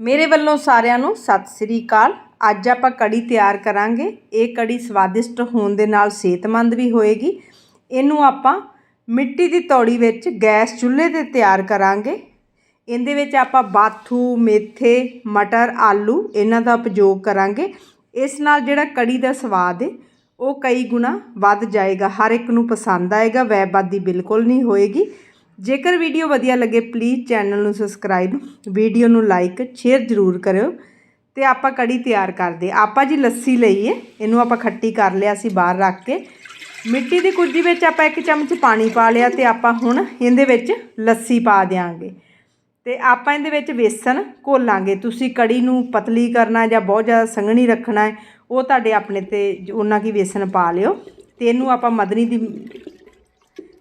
ਮੇਰੇ ਵੱਲੋਂ ਸਾਰਿਆਂ ਨੂੰ ਸਤਿ ਸ੍ਰੀ ਅਕਾਲ। ਅੱਜ ਆਪਾਂ ਕੜੀ ਤਿਆਰ ਕਰਾਂਗੇ। ਇਹ ਕੜੀ ਸਵਾਦਿਸ਼ਟ ਹੋਣ ਦੇ ਨਾਲ ਸਿਹਤਮੰਦ ਵੀ ਹੋਏਗੀ। ਇਹਨੂੰ ਆਪਾਂ ਮਿੱਟੀ ਦੀ ਤੌੜੀ ਵਿੱਚ ਗੈਸ ਚੁੱਲ੍ਹੇ ਤੇ ਤਿਆਰ ਕਰਾਂਗੇ। ਇਹਦੇ ਵਿੱਚ ਆਪਾਂ ਬਾਥੂ, ਮੇਥੇ, ਮਟਰ, ਆਲੂ ਇਹਨਾਂ ਦਾ ਉਪਯੋਗ ਕਰਾਂਗੇ। ਇਸ ਨਾਲ ਜਿਹੜਾ ਕੜੀ ਦਾ ਸਵਾਦ ਹੈ ਉਹ ਕਈ ਗੁਣਾ ਵੱਧ ਜਾਏਗਾ। ਹਰ ਇੱਕ ਨੂੰ ਪਸੰਦ ਆਏਗਾ, ਵੈਬਾਦੀ ਬਿਲਕੁਲ ਨਹੀਂ ਹੋਏਗੀ। ਜੇਕਰ ਵੀਡੀਓ ਵਧੀਆ ਲੱਗੇ ਪਲੀਜ਼ ਚੈਨਲ ਨੂੰ ਸਬਸਕ੍ਰਾਈਬ ਵੀਡੀਓ ਨੂੰ ਲਾਈਕ ਸ਼ੇਅਰ ਜ਼ਰੂਰ ਕਰਿਓ ਤੇ ਆਪਾਂ ਕੜੀ ਤਿਆਰ ਕਰਦੇ ਆਪਾਂ ਜੀ ਲੱਸੀ ਲਈ ਏ ਇਹਨੂੰ ਆਪਾਂ ਖੱਟੀ ਕਰ ਲਿਆ ਸੀ ਬਾਹਰ ਰੱਖ ਕੇ। ਮਿੱਟੀ ਦੀ ਕੁੱਜੀ ਵਿੱਚ ਆਪਾਂ ਇੱਕ ਚਮਚ ਪਾਣੀ ਪਾ ਲਿਆ ਤੇ ਆਪਾਂ ਹੁਣ ਇਹਦੇ ਵਿੱਚ ਲੱਸੀ ਪਾ ਦਿਆਂਗੇ। ਤੇ ਆਪਾਂ ਇਹਦੇ ਵਿੱਚ ਵੇਸਣ ਘੋਲਾਂਗੇ। ਤੁਸੀਂ ਕੜੀ ਨੂੰ ਪਤਲੀ ਕਰਨਾ ਜਾਂ ਬਹੁਤ ਜ਼ਿਆਦਾ ਸੰਘਣੀ ਰੱਖਣਾ ਹੈ, ਉਹ ਤੁਹਾਡੇ ਆਪਣੇ ਤੇ, ਉਹਨਾਂ ਕੀ ਵੇਸਣ ਪਾ ਲਿਓ। ਤੇ ਇਹਨੂੰ ਆਪਾਂ ਮਦਨੀ ਦੀ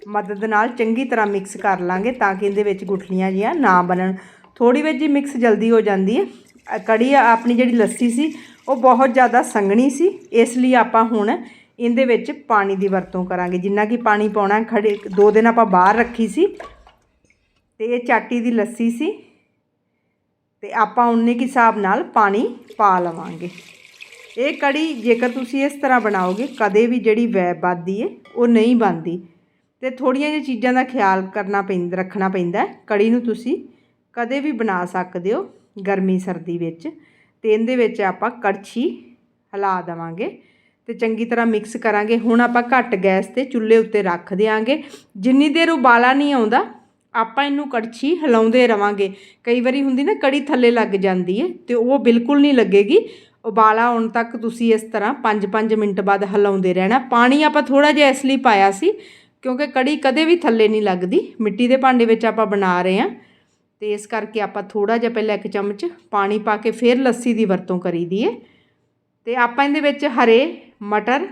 ਮਦਦ ਨਾਲ ਚੰਗੀ ਤਰ੍ਹਾਂ ਮਿਕਸ ਕਰ ਲਾਂਗੇ ਤਾਂ ਕਿ ਇਹਦੇ ਵਿੱਚ ਗੁਠਲੀਆਂ ਜੀਆਂ ਨਾ ਬਣਨ। ਥੋੜੀ ਵਿੱਚ ਜੀ ਮਿਕਸ ਜਲਦੀ ਹੋ ਜਾਂਦੀ ਹੈ। ਕੜੀ ਆਪਣੀ ਜਿਹੜੀ ਲੱਸੀ ਸੀ, ਉਹ ਬਹੁਤ ਜ਼ਿਆਦਾ ਸੰਘਣੀ ਸੀ। ਇਸ ਲਈ ਆਪਾਂ ਹੁਣ ਇਹਦੇ ਵਿੱਚ ਪਾਣੀ ਦੀ ਵਰਤੋਂ ਕਰਾਂਗੇ। ਜਿੰਨਾ ਕਿ ਪਾਣੀ ਪਾਉਣਾ, ਖੜੇ ਦੋ ਦਿਨ ਆਪਾਂ ਬਾਹਰ ਰੱਖੀ ਸੀ। ਤੇ ਇਹ ਚਾਟੀ ਦੀ ਲੱਸੀ ਸੀ। ਤੇ ਆਪਾਂ ਉਨੇ ਕੁ ਹਿਸਾਬ ਨਾਲ ਪਾਣੀ ਪਾ ਲਵਾਂਗੇ। ਇਹ ਕੜੀ ਜੇਕਰ ਤੁਸੀਂ ਇਸ ਤਰ੍ਹਾਂ ਬਣਾਓਗੇ, ਕਦੇ ਵੀ ਜਿਹੜੀ ਵੈ ਵੱਧਦੀ ਹੈ, ਉਹ ਨਹੀਂ ਬਣਦੀ। ਅਤੇ ਥੋੜ੍ਹੀਆਂ ਜਿਹੀਆਂ ਚੀਜ਼ਾਂ ਦਾ ਖਿਆਲ ਕਰਨਾ ਪੈਂ, ਰੱਖਣਾ ਪੈਂਦਾ ਕੜੀ ਨੂੰ ਤੁਸੀਂ ਕਦੇ ਵੀ ਬਣਾ ਸਕਦੇ ਹੋ ਗਰਮੀ ਸਰਦੀ ਵਿੱਚ। ਅਤੇ ਇਹਦੇ ਵਿੱਚ ਆਪਾਂ ਕੜਛੀ ਹਿਲਾ ਦੇਵਾਂਗੇ ਅਤੇ ਚੰਗੀ ਤਰ੍ਹਾਂ ਮਿਕਸ ਕਰਾਂਗੇ। ਹੁਣ ਆਪਾਂ ਘੱਟ ਗੈਸ ਤੇ ਚੁੱਲ੍ਹੇ ਉੱਤੇ ਰੱਖ ਦਿਆਂਗੇ। ਜਿੰਨੀ ਦੇਰ ਉਬਾਲਾ ਨਹੀਂ ਆਉਂਦਾ, ਆਪਾਂ ਇਹਨੂੰ ਕੜਛੀ ਹਿਲਾਉਂਦੇ ਰਵਾਂਗੇ। ਕਈ ਵਾਰੀ ਹੁੰਦੀ ਨਾ ਕੜੀ ਥੱਲੇ ਲੱਗ ਜਾਂਦੀ ਹੈ ਤੇ ਉਹ ਬਿਲਕੁਲ ਨਹੀਂ ਲੱਗੇਗੀ। ਉਬਾਲਾ ਆਉਣ ਤੱਕ ਤੁਸੀਂ ਇਸ ਤਰ੍ਹਾਂ 5-5 ਮਿੰਟ ਬਾਅਦ ਹਿਲਾਉਂਦੇ ਰਹਿਣਾ। ਪਾਣੀ ਆਪਾਂ ਥੋੜਾ ਜਿਹਾ ਇਸ ਲਈ ਪਾਇਆ ਸੀ ਕਿਉਂਕਿ ਕੜੀ ਕਦੇ ਵੀ ਥੱਲੇ ਨਹੀਂ ਲੱਗਦੀ। ਮਿੱਟੀ ਦੇ ਭਾਂਡੇ ਵਿੱਚ ਆਪਾਂ ਬਣਾ ਰਹੇ ਹਾਂ ਤੇ ਇਸ ਕਰਕੇ ਆਪਾਂ ਥੋੜਾ ਜਿਹਾ ਪਹਿਲਾਂ ਇੱਕ ਚਮਚ ਪਾਣੀ ਪਾ ਕੇ ਫਿਰ ਲੱਸੀ ਦੀ ਵਰਤੋਂ ਕਰੀਦੀ ਏ। ਤੇ ਆਪਾਂ ਇਹਦੇ ਵਿੱਚ ਹਰੇ ਮਟਰ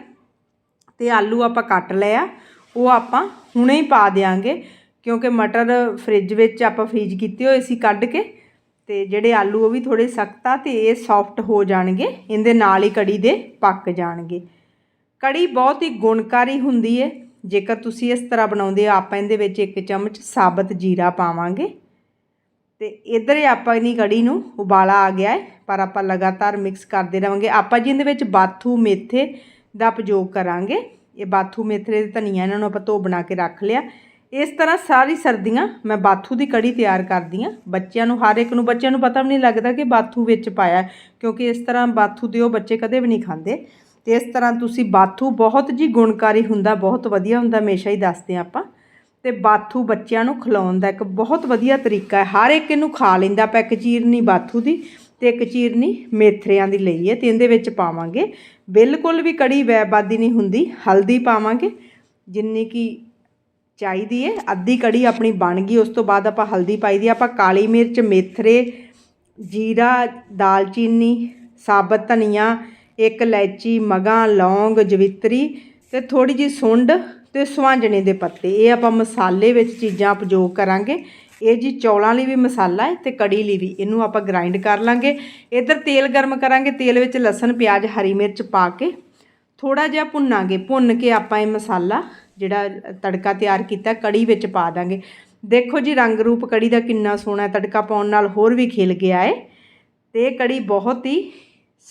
ਤੇ ਆਲੂ ਆਪਾਂ ਕੱਟ ਲਿਆ ਉਹ ਆਪਾਂ ਹੁਣੇ ਹੀ ਪਾ ਦਿਆਂਗੇ ਕਿਉਂਕਿ ਮਟਰ ਫ੍ਰਿਜ ਵਿੱਚ ਆਪਾਂ ਫ੍ਰੀਜ ਕੀਤੇ ਹੋਏ ਸੀ ਕੱਢ ਕੇ ਤੇ ਜਿਹੜੇ ਆਲੂ ਉਹ ਵੀ ਥੋੜੇ ਸਖਤ ਆ ਤੇ ਇਹ ਸੌਫਟ ਹੋ ਜਾਣਗੇ। ਇਹਦੇ ਨਾਲ ਹੀ ਕੜੀ ਦੇ ਪੱਕ ਜਾਣਗੇ। ਕੜੀ ਬਹੁਤ ਹੀ ਗੁਣਕਾਰੀ ਹੁੰਦੀ ਹੈ ਜੇਕਰ ਤੁਸੀਂ ਇਸ ਤਰ੍ਹਾਂ ਬਣਾਉਂਦੇ ਹੋ, ਆਪਾਂ ਇਹਦੇ ਵਿੱਚ ਇੱਕ ਚਮਚ ਸਾਬਤ ਜੀਰਾ ਪਾਵਾਂਗੇ। ਤੇ ਇਧਰ ਹੀ ਆਪਾਂ ਇਹਨੀ ਕੜੀ ਨੂੰ ਉਬਾਲਾ ਆ ਗਿਆ ਹੈ, ਪਰ ਆਪਾਂ ਲਗਾਤਾਰ ਮਿਕਸ ਕਰਦੇ ਰਹਾਂਗੇ। ਆਪਾਂ ਜੀ ਇਹਦੇ ਵਿੱਚ ਬਾਥੂ ਮੇਥੇ ਦਾ ਉਪਯੋਗ ਕਰਾਂਗੇ। ਇਹ ਬਾਥੂ ਮੇਥੇ ਦੇ ਧਨੀਆ ਇਹਨਾਂ ਨੂੰ ਆਪਾਂ ਧੋ ਬਣਾ ਕੇ ਰੱਖ ਲਿਆ। ਇਸ ਤਰ੍ਹਾਂ ਸਾਰੀ ਸਰਦੀਆਂ ਮੈਂ ਬਾਥੂ ਦੀ ਕੜੀ ਤਿਆਰ ਕਰਦੀ ਹਾਂ। ਬੱਚਿਆਂ ਨੂੰ, ਹਰ ਇੱਕ ਨੂੰ, ਬੱਚਿਆਂ ਨੂੰ ਪਤਾ ਵੀ ਨਹੀਂ ਲੱਗਦਾ ਕਿ ਬਾਥੂ ਵਿੱਚ ਪਾਇਆ ਕਿਉਂਕਿ ਇਸ ਤਰ੍ਹਾਂ ਬਾਥੂ ਦੇ ਉਹ ਬੱਚੇ ਕਦੇ ਵੀ ਨਹੀਂ ਖਾਂਦੇ। ਤੇ ਇਸ ਤਰ੍ਹਾਂ ਤੁਸੀਂ ਬਾਥੂ ਬਹੁਤ ਜੀ ਗੁਣਕਾਰੀ ਹੁੰਦਾ, ਬਹੁਤ ਵਧੀਆ ਹੁੰਦਾ, ਹਮੇਸ਼ਾ ਹੀ ਦੱਸਦੇ ਆਪਾਂ। ਤੇ ਬਾਥੂ ਬੱਚਿਆਂ ਨੂੰ ਖਿਲਾਉਣ ਦਾ ਇੱਕ ਬਹੁਤ ਵਧੀਆ ਤਰੀਕਾ ਹੈ। ਹਰ ਇੱਕ ਇਹਨੂੰ ਖਾ ਲੈਂਦਾ ਆਪਾਂ, ਇੱਕ ਚੀਰਨੀ ਬਾਥੂ ਦੀ ਤੇ ਇੱਕ ਚੀਰਨੀ ਮੇਥਰਿਆਂ ਦੀ ਲਈ ਹੈ ਤੇ ਇਹਦੇ ਵਿੱਚ ਪਾਵਾਂਗੇ। ਬਿਲਕੁਲ ਵੀ ਕੜੀ ਵੈਬਾਦੀ ਨਹੀਂ ਹੁੰਦੀ, ਹਲਦੀ ਪਾਵਾਂਗੇ, ਜਿੰਨੀ ਕੀ ਚਾਹੀਦੀ ਹੈ। ਅੱਧੀ ਕੜੀ ਆਪਣੀ ਬਣ ਗਈ, ਉਸ ਤੋਂ ਬਾਅਦ ਆਪਾਂ ਹਲਦੀ ਪਾਈ ਦੀ ਆਪਾਂ ਕਾਲੀ ਮਿਰਚ, ਮੇਥਰੇ, ਜੀਰਾ, ਦਾਲਚੀਨੀ, ਸਾਬਤ ਧਨੀਆ ਇੱਕ ਇਲਾਇਚੀ, ਮਗਾਂ, ਲੌਂਗ, ਜਵਿਤਰੀ ਤੇ ਥੋੜੀ ਜੀ ਸੁੰਡ ਤੇ ਸੁਆਂਜਣੇ ਦੇ ਪੱਤੇ। ਇਹ ਆਪਾਂ ਮਸਾਲੇ ਵਿੱਚ ਚੀਜ਼ਾਂ ਉਪਯੋਗ ਕਰਾਂਗੇ, ਇਹ ਜੀ ਚੌਲਾਂ ਲਈ ਵੀ ਮਸਾਲਾ ਹੈ ਤੇ ਕੜੀ ਲਈ ਵੀ। ਇਹਨੂੰ ਆਪਾਂ ਗ੍ਰਾਈਂਡ ਕਰ ਲਾਂਗੇ। ਇਧਰ ਤੇਲ ਗਰਮ ਕਰਾਂਗੇ। ਤੇਲ ਵਿੱਚ ਲਸਣ, ਪਿਆਜ਼, ਹਰੀ ਮਿਰਚ ਪਾ ਕੇ ਥੋੜਾ ਜਿਹਾ ਭੁੰਨਾਂਗੇ। ਭੁੰਨ ਕੇ ਆਪਾਂ ਇਹ ਮਸਾਲਾ ਜਿਹੜਾ ਤੜਕਾ ਤਿਆਰ ਕੀਤਾ, ਕੜੀ ਵਿੱਚ ਪਾ ਦਾਂਗੇ। ਦੇਖੋ ਜੀ, ਰੰਗ ਰੂਪ ਕੜੀ ਦਾ ਕਿੰਨਾ ਸੋਹਣਾ ਤੜਕਾ ਪਾਉਣ ਨਾਲ ਹੋਰ ਵੀ ਖਿਲ ਗਿਆ ਹੈ। ਤੇ ਇਹ ਕੜੀ ਬਹੁਤ ਹੀ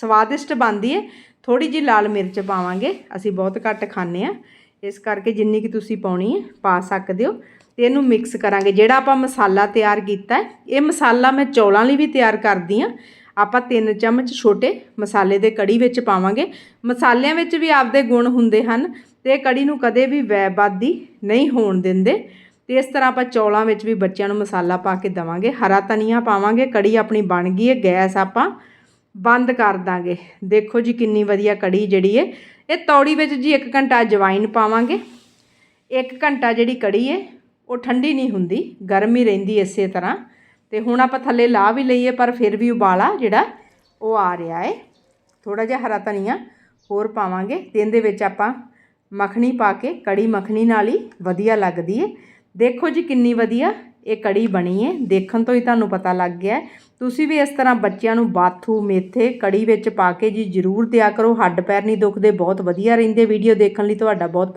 ਸਵਾਦਿਸ਼ਟ ਬਣਦੀ ਹੈ ਥੋੜੀ ਜੀ ਲਾਲ ਮਿਰਚ ਪਾਵਾਂਗੇ। ਅਸੀਂ ਬਹੁਤ ਘੱਟ ਖਾਂਦੇ ਆ। ਇਸ ਕਰਕੇ ਜਿੰਨੀ ਕਿ ਤੁਸੀਂ ਪਾਉਣੀ ਹੈ ਪਾ ਸਕਦੇ ਹੋ। ਤੇ ਇਹਨੂੰ ਮਿਕਸ ਕਰਾਂਗੇ। ਜਿਹੜਾ ਆਪਾਂ ਮਸਾਲਾ ਤਿਆਰ ਕੀਤਾ ਹੈ ਇਹ ਮਸਾਲਾ ਮੈਂ ਚੌਲਾਂ ਲਈ ਵੀ ਤਿਆਰ ਕਰਦੀ ਆ। ਆਪਾਂ ਤਿੰਨ ਚਮਚ ਛੋਟੇ ਮਸਾਲੇ ਦੇ ਕੜੀ ਵਿੱਚ ਪਾਵਾਂਗੇ। ਮਸਾਲਿਆਂ ਵਿੱਚ ਵੀ ਆਪਦੇ ਗੁਣ ਹੁੰਦੇ ਹਨ ਤੇ ਕੜੀ ਨੂੰ ਕਦੇ ਵੀ ਵੈਬਾਦੀ ਨਹੀਂ ਹੋਣ ਦਿੰਦੇ। ਤੇ ਇਸ ਤਰ੍ਹਾਂ ਆਪਾਂ ਚੌਲਾਂ ਵਿੱਚ ਵੀ ਬੱਚਿਆਂ ਨੂੰ ਮਸਾਲਾ ਪਾ ਕੇ ਦਵਾਂਗੇ। ਹਰਾ ਧਨੀਆ ਪਾਵਾਂਗੇ। ਕੜੀ ਆਪਣੀ ਬਣ ਗਈ ਹੈ ਗੈਸ ਆਪਾਂ ਬੰਦ ਕਰ ਦਾਂਗੇ। ਦੇਖੋ ਜੀ ਕਿੰਨੀ ਵਧੀਆ ਕੜੀ ਜਿਹੜੀ ਹੈ ਇਹ ਤੌੜੀ ਵਿੱਚ ਜੀ 1 ਘੰਟਾ ਜਵਾਈਨ ਪਾਵਾਂਗੇ। 1 ਘੰਟਾ ਜਿਹੜੀ ਕੜੀ ਹੈ ਉਹ ਠੰਡੀ ਨਹੀਂ ਹੁੰਦੀ, ਗਰਮ ਹੀ ਰਹਿੰਦੀ ਇਸੇ ਤਰ੍ਹਾਂ। ਤੇ ਹੁਣ ਆਪਾਂ ਥੱਲੇ ਲਾ ਵੀ ਲਈਏ, ਪਰ ਫਿਰ ਵੀ ਉਬਾਲਾ ਜਿਹੜਾ, ਉਹ ਆ ਰਿਹਾ ਹੈ ਥੋੜਾ ਜਿਹਾ ਹਰਾ ਧਨੀਆ ਹੋਰ ਪਾਵਾਂਗੇ। ਤੇ ਇਹਦੇ ਵਿੱਚ ਆਪਾਂ ਮੱਖਣੀ ਪਾ ਕੇ, ਕੜੀ ਮੱਖਣੀ ਨਾਲ ਹੀ ਵਧੀਆ ਲੱਗਦੀ ਹੈ ਦੇਖੋ ਜੀ ਕਿੰਨੀ ਵਧੀਆ ਇਹ ਕੜੀ ਬਣੀ ਹੈ। ਦੇਖਣ ਤੋਂ ਹੀ ਤੁਹਾਨੂੰ ਪਤਾ ਲੱਗ ਗਿਆ ਤੁਸੀਂ ਵੀ ਇਸ ਤਰ੍ਹਾਂ ਬੱਚਿਆਂ ਨੂੰ ਬਾਥੂ ਮੇਥੇ, ਕੜੀ ਵਿੱਚ ਪਾ ਕੇ ਜੀ ਜ਼ਰੂਰ ਦਿਆ ਕਰੋ। ਹੱਡ ਪੈਰ ਨਹੀਂ ਦੁਖਦੇ। ਬਹੁਤ ਵਧੀਆ ਰਹਿੰਦੇ। ਵੀਡੀਓ ਦੇਖਣ ਲਈ ਤੁਹਾਡਾ ਬਹੁਤ